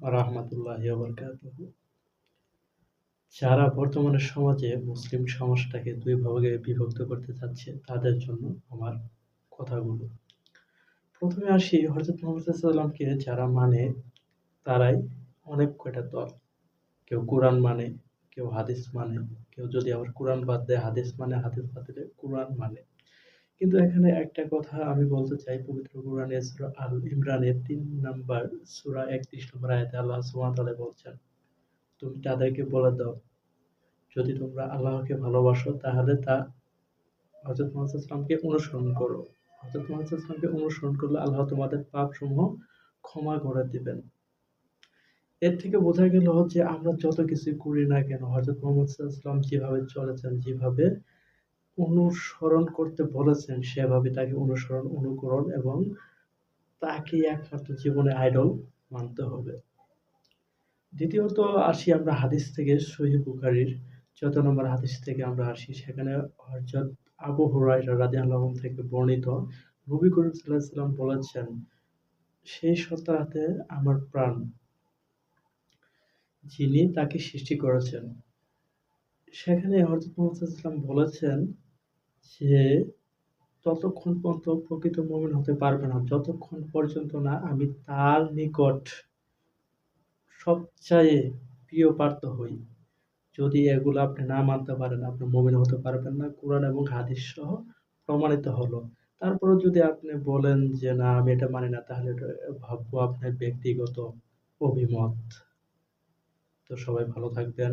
রাহমাতুল্লাহি যারা বর্তমানে সমাজে মুসলিম সমাজটাকে দুই ভাগে বিভক্ত করতে চাচ্ছে তাদের জন্য আমার কথাগুলো। প্রথমে আসি হযরত মুহাম্মদ সাল্লাল্লাহু কে যারা মানে তারাই অনেক কয়টা দল। কেউ কোরআন মানে, কেউ হাদিস মানে, কেউ যদি আবার কোরআন বাদ দেয় হাদিস মানে, হাদিস বাদ দিলে কোরআন মানে। কিন্তু এখানে একটা কথা আমি বলতে চাই পবিত্র কোরআনের সূরা আল ইমরানের ৩ নাম্বার সূরা ৩১ নম্বর আয়াতে আল্লাহ সুবহানাহু ওয়া তাআলা বলছেন, তুমি তাদেরকে বলে দাও, যদি তোমরা আল্লাহকে ভালোবাসো তাহলে তা হযরত মুহাম্মদ সাল্লাল্লাহু কে অনুসরণ করো। হযরত মুহাম্মদ সাল্লাল্লাহু কে অনুসরণ করলে আল্লাহ তোমাদের পাপসমূহ ক্ষমা করে দিবেন। এর থেকে বোঝা গেল যে আমরা যত কিছু করি না কেন হযরত মুহাম্মদ সাল্লাল্লাহু যেভাবে চলেছেন, যেভাবে অনুসরণ করতে বলেছেন সেভাবে তাকে অনুসরণ, অনুকরণ এবং তাকে একমাত্র জীবনে আইডল মানতে হবে। দ্বিতীয়ত আসি আমরা হাদিস থেকে সহিহ বুখারীর ১৪ নম্বর হাদিস থেকে আমরা আসি সেখানে হযরত আবু হুরায়রা রাদিয়াল্লাহু আনহু থেকে বর্ণিত নবী করিম আলাইহি বলেছেন, সেই সত্তার হাতে আমার প্রাণ যিনি তাকে সৃষ্টি করেছেন। সেখানে হযরত মুহাম্মদ বলেছেন যে ততক্ষণ পর্যন্ত প্রকৃত মুমিন হতে পারবে না যতক্ষণ পর্যন্ত না আমি তার নিকট সবচাইতে প্রিয় প্রার্থ হই। যদি এগুলো আপনি না মানতে পারেন আপনি মুমিন হতে পারবেন না। কোরআন এবং হাদিস সহ প্রমাণিত হলো। তারপরেও যদি আপনি বলেন যে না আমি এটা মানি না তাহলে ভাববো আপনার ব্যক্তিগত অভিমত। তো সবাই ভালো থাকবেন,